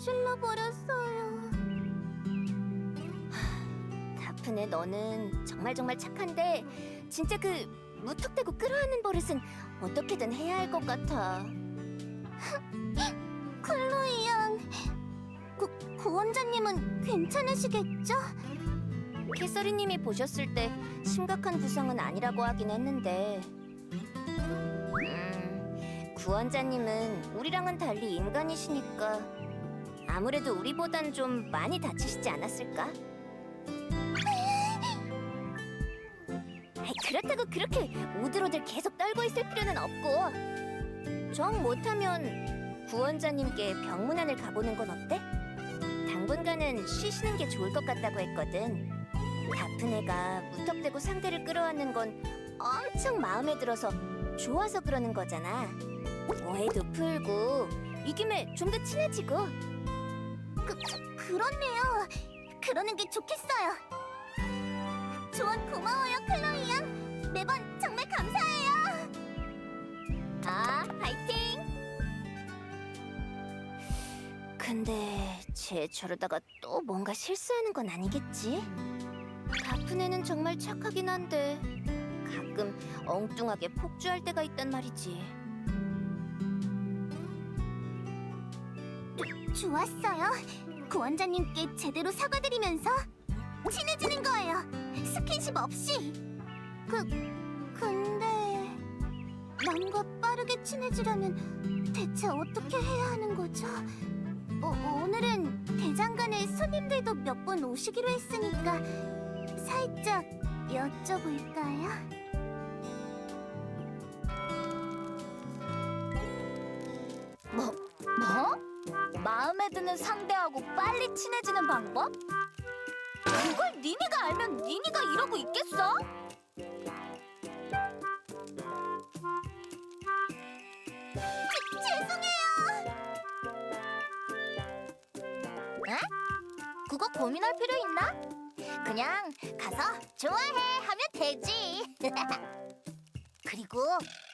저질러 버렸어요. 다프네 너는 정말 정말 착한데 진짜 그 무턱대고 끌어안는 버릇은 어떻게든 해야 할 것 같아. 클로이 양, 구, 구원자님은 괜찮으시겠죠? 캐서리님이 보셨을 때 심각한 부상은 아니라고 하긴 했는데 음, 구원자님은 우리랑은 달리 인간이시니까 아무래도 우리보단 좀 많이 다치시지 않았을까? 그렇다고 그렇게 오들오들 계속 떨고 있을 필요는 없고 정 못하면 구원자님께 병문안을 가보는 건 어때? 당분간은 쉬시는 게 좋을 것 같다고 했거든. 다픈 애가 무턱대고 상대를 끌어안는 건 엄청 마음에 들어서 좋아서 그러는 거잖아. 오해도 풀고 이 김에 좀 더 친해지고. 그 그렇네요. 그러는 게 좋겠어요. 조언 고마워요, 클로이 양. 매번 정말 감사해요. 아, 파이팅! 근데 쟤 저러다가 또 뭔가 실수하는 건 아니겠지? 다픈 애는 정말 착하긴 한데 가끔 엉뚱하게 폭주할 때가 있단 말이지. 좋았어요. 구원자님께 제대로 사과드리면서 친해지는 거예요. 스킨십 없이. 그 근데 남과 빠르게 친해지려면 대체 어떻게 해야 하는 거죠? 어, 오늘은 대장간에 손님들도 몇 분 오시기로 했으니까 살짝 여쭤볼까요? 마음에 드는 상대하고 빨리 친해지는 방법? 그걸 니니가 알면 니니가 이러고 있겠어? 그거 고민할 필요 있나? 그냥 가서 좋아해 하면 되지. 그리고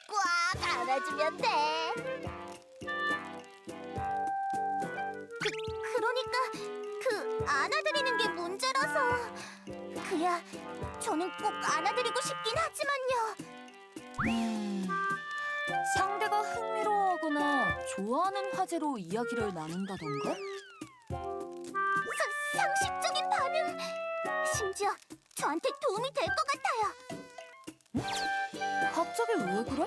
꽉 안아주면 돼. 그러니까 그 안아드리는 게 문제라서 그야 저는 꼭 안아드리고 싶긴 하지만요. 음, 상대가 흥미로워하거나 좋아하는 화제로 이야기를 나눈다던가? 사, 상식적인 반응. 심지어 저한테 도움이 될 것 같아요. 갑자기 왜 그래?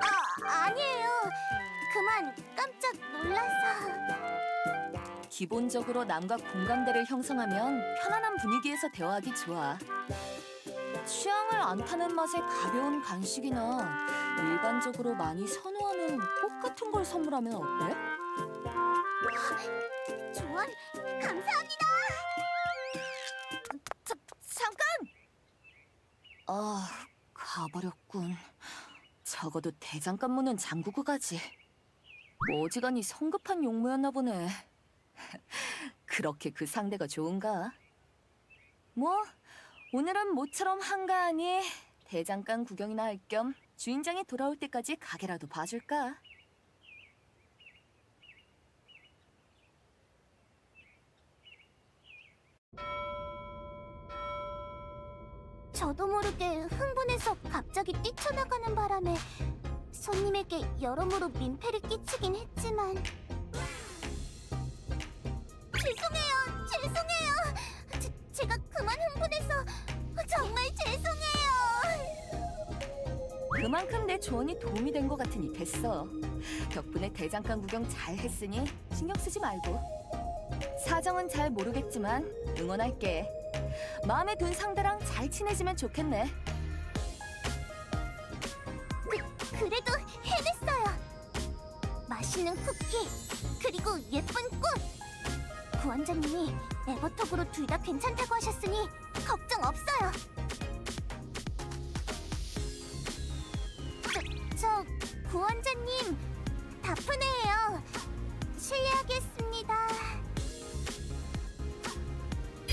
아, 아니에요. 그만 깜짝 놀라서. 기본적으로 남과 공감대를 형성하면 편안한 분위기에서 대화하기 좋아. 취향을 안 타는 맛의 가벼운 간식이나 일반적으로 많이 선호하는 꽃 같은 걸 선물하면 어때? 조언 감사합니다. 자, 잠깐! 아, 가버렸군. 적어도 대장간 문은 잠그고 가지. 어지간히 성급한 용무였나 보네. 그렇게 그 상대가 좋은가? 뭐, 오늘은 모처럼 한가하니 대장간 구경이나 할 겸 주인장이 돌아올 때까지 가게라도 봐줄까? 저도 모르게 흥분해서 갑자기 뛰쳐나가는 바람에 손님에게 여러모로 민폐를 끼치긴 했지만 내 조언이 도움이 된 것 같으니 됐어. 덕분에 대장간 구경 잘 했으니 신경 쓰지 말고. 사정은 잘 모르겠지만 응원할게. 마음에 든 상대랑 잘 친해지면 좋겠네. 그래도 해냈어요. 맛있는 쿠키 그리고 예쁜 꽃. 구원자님이 에버톡으로 둘 다 괜찮다고 하셨으니 걱정 없어요. 구원자님 다프네예요. 실례하겠습니다.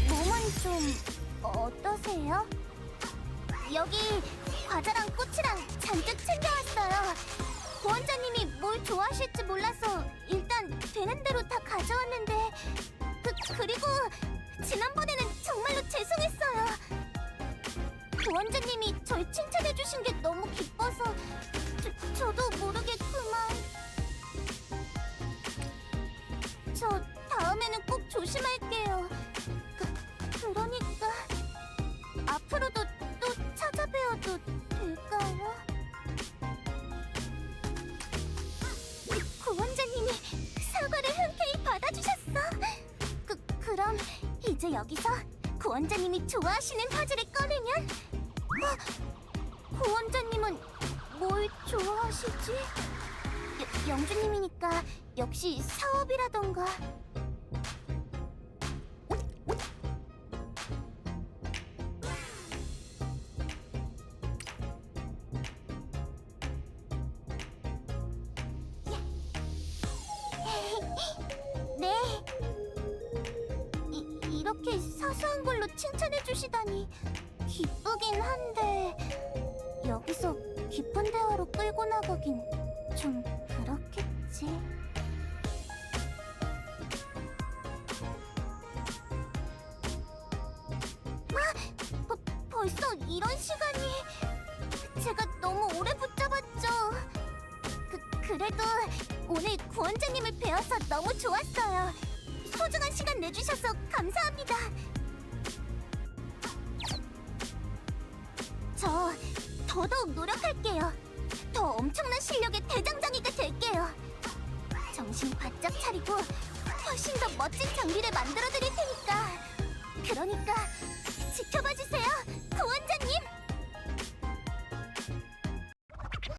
몸은 좀 어떠세요? 여기 과자랑 꽃이랑 잔뜩 챙겨왔어요. 보원자님이 뭘 좋아하실지 몰라서 일단 된 되는 대로 다 가져왔는데 그, 그리고 지난번에는 정말로 죄송했어요. 구원자님이 절 칭찬해주신 게 너무 기뻐서 저, 저도 모르게 그만 저 다음에는 꼭 조심할게요. 그, 그러니까 앞으로도 또 찾아뵈어도 될까요? 구원자님이 사과를 흔쾌히 받아주셨어. 그, 그럼 이제 여기서 구원자님이 좋아하시는 화제를 꺼내면 어, 구원자님은 뭘 좋아하시지? 여, 영주님이니까 역시 사업이라던가 네. 이, 이렇게 사소한 걸로 칭찬해 주시다니 기쁘긴 한데 여기서 깊은 대화로 끌고 나가긴 좀 그렇겠지. 아, 버, 벌써 이런 시간이 제가 너무 오래 붙잡았죠. 그, 그래도 오늘 구원자님을 뵈어서 너무 좋았어요. 소중한 시간 내주셔서 감사합니다. 저 더더욱 노력할게요. 더 엄청난 실력의 대장장이가 될게요. 정신 바짝 차리고 훨씬 더 멋진 장비를 만들어 드릴 테니까. 그러니까